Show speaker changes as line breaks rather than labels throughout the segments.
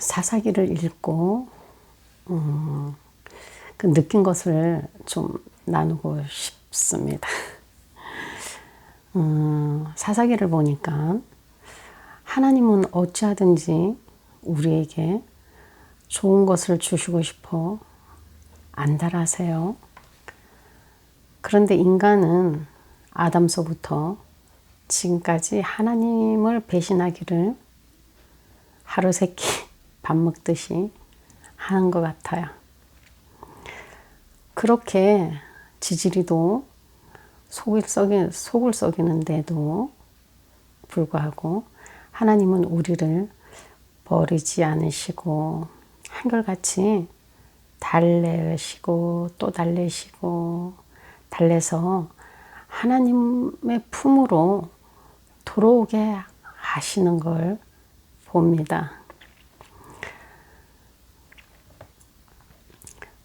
사사기를 읽고 음, 그 느낀 것을 좀 나누고 싶습니다. 음, 사사기를 보니까 하나님은 어찌하든지 우리에게 좋은 것을 주시고 싶어 안달하세요. 그런데 인간은 아담서부터 지금까지 하나님을 배신하기를 하루 세끼 밥 먹듯이 하는 것 같아요. 그렇게 지지리도 속을, 썩이, 속을 썩이는데도 불구하고 하나님은 우리를 버리지 않으시고 한결같이 달래시고 또 달래시고 달래서 하나님의 품으로 돌아오게 하시는 걸 봅니다.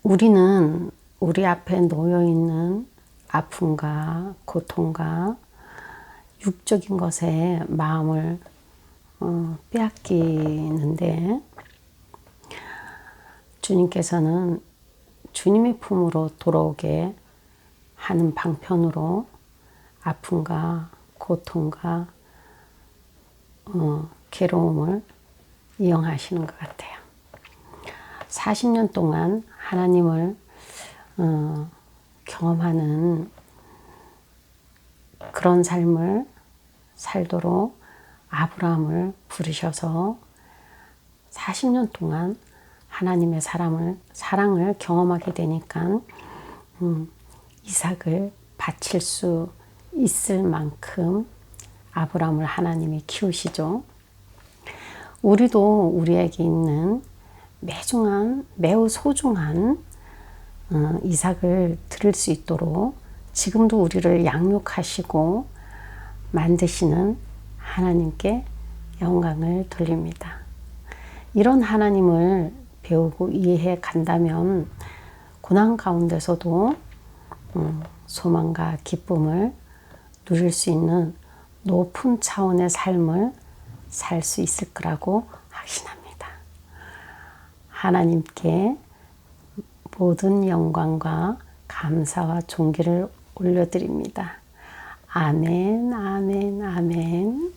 우리는 우리 앞에 놓여 있는 아픔과 고통과 육적인 것에 마음을 어, 빼앗기는데 주님께서는 주님의 품으로 돌아오게 하는 방편으로 아픔과 고통과 어, 괴로움을 이용하시는 것 같아요. 40년 동안 하나님을 어, 경험하는 그런 삶을 살도록 아브라함을 부르셔서 40년 동안 하나님의 사람을, 사랑을 경험하게 되니까 음, 이삭을 바칠 수 있을 만큼 아브라함을 하나님이 키우시죠. 우리도 우리에게 있는 매중한 매우 소중한 어, 이삭을 들을 수 있도록 지금도 우리를 양육하시고 만드시는 하나님께 영광을 돌립니다. 이런 하나님을 배우고 이해해 간다면 고난 가운데서도 음, 소망과 기쁨을 누릴 수 있는 높은 차원의 삶을 살 수 있을 거라고 확신합니다. 하나님께 모든 영광과 감사와 존귀를 올려드립니다. 아멘, 아멘, 아멘.